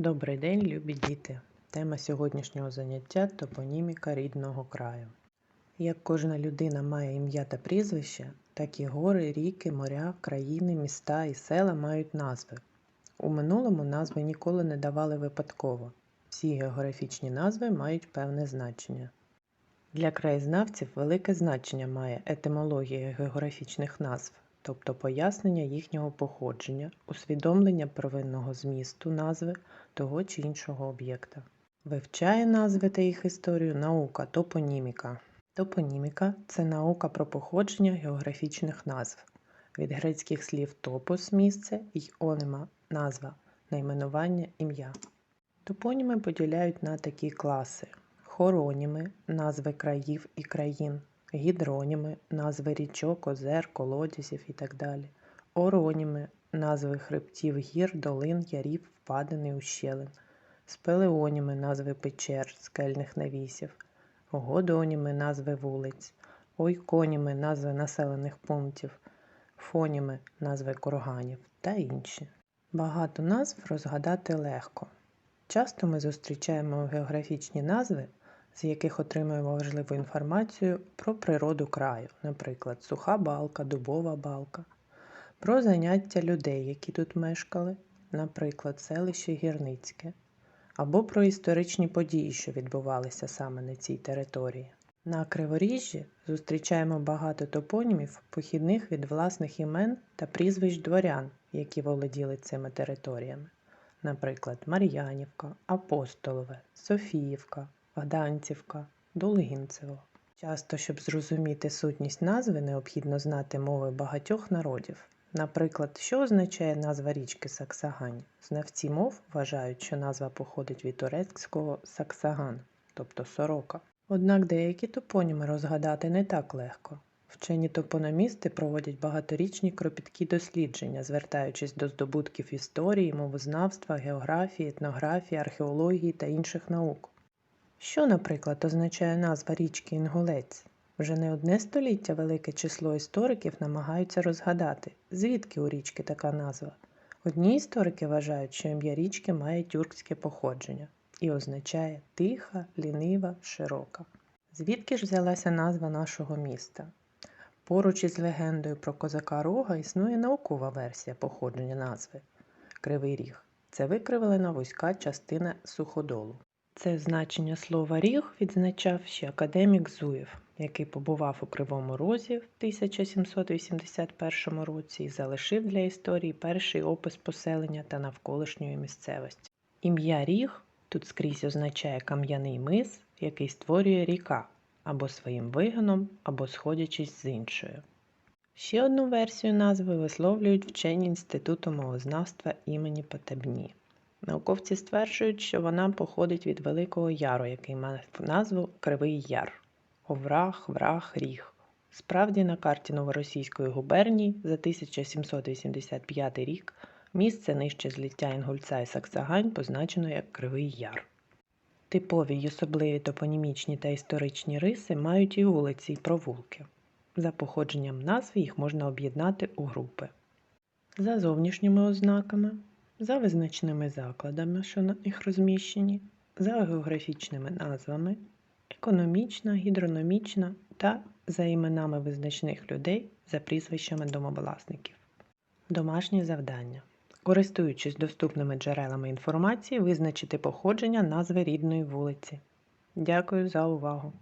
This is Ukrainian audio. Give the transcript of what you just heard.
Добрий день, любі діти! Тема сьогоднішнього заняття топоніміка рідного краю. Як кожна людина має ім'я та прізвище, так і гори, ріки, моря, країни, міста і села мають назви. У минулому назви ніколи не давали випадково. Всі географічні назви мають певне значення. Для краєзнавців велике значення має етимологія географічних назв, тобто пояснення їхнього походження, усвідомлення первинного змісту назви того чи іншого об'єкта. Вивчає назви та їх історію наука топоніміка. Топоніміка це наука про походження географічних назв. Від грецьких слів топос місце і онема назва, найменування ім'я. Топоніми поділяють на такі класи: хороніми назви країв і країн, гідроніми назви річок, озер, колодязів і так далі, ороніми назви хребтів гір, долин, ярів, впадин і ущелин, спелеоніми назви печер, скельних навісів, годоніми назви вулиць, ойконіми назви населених пунктів, фоніми назви курганів та інші. Багато назв розгадати легко. Часто ми зустрічаємо географічні назви, з яких отримуємо важливу інформацію про природу краю, наприклад, суха балка, дубова балка, про заняття людей, які тут мешкали, наприклад, селище Гірницьке, або про історичні події, що відбувалися саме на цій території. На Криворіжжі зустрічаємо багато топонімів, похідних від власних імен та прізвищ дворян, які володіли цими територіями наприклад, Мар'янівка, Апостолове, Софіївка, Гданцівка, Долгінцево. Часто, щоб зрозуміти сутність назви, необхідно знати мови багатьох народів. Наприклад, що означає назва річки Саксагань? Знавці мов вважають, що назва походить від турецького саксаган, тобто сорока. Однак деякі топоніми розгадати не так легко. Вчені топономісти проводять багаторічні кропіткі дослідження, звертаючись до здобутків історії, мовознавства, географії, етнографії, археології та інших наук. Що, наприклад, означає назва річки Інгулець? Вже не одне століття велике число істориків намагаються розгадати, звідки у річки така назва. Одні історики вважають, що ім'я річки має тюркське походження і означає тиха, лінива, широка. Звідки ж взялася назва нашого міста? Поруч із легендою про козака Рога існує наукова версія походження назви Кривий Ріг. Це викривлена вузька частина суходолу. Це значення слова ріг відзначав ще академік Зуєв, який побував у Кривому Розі в 1781 році і залишив для історії перший опис поселення та навколишньої місцевості. Ім'я Ріг тут скрізь означає кам'яний мис, який створює ріка або своїм вигином, або сходячись з іншою. Ще одну версію назви висловлюють вчені Інституту мовознавства імені Потебні. Науковці стверджують, що вона походить від Великого Яру, який має назву Кривий Яр Овраг, Враг, Ріг. Справді, на карті Новоросійської губернії за 1785 рік місце нижче зліття Інгульця і Саксагань позначено як Кривий Яр. Типові й особливі топонімічні та історичні риси мають і вулиці, і провулки. За походженням назв їх можна об'єднати у групи. За зовнішніми ознаками, за визначними закладами, що на них розміщені, за географічними назвами, економічна, гідрономічна та за іменами визначних людей за прізвищами домовласників. Домашнє завдання. Користуючись доступними джерелами інформації, визначити походження назви рідної вулиці. Дякую за увагу!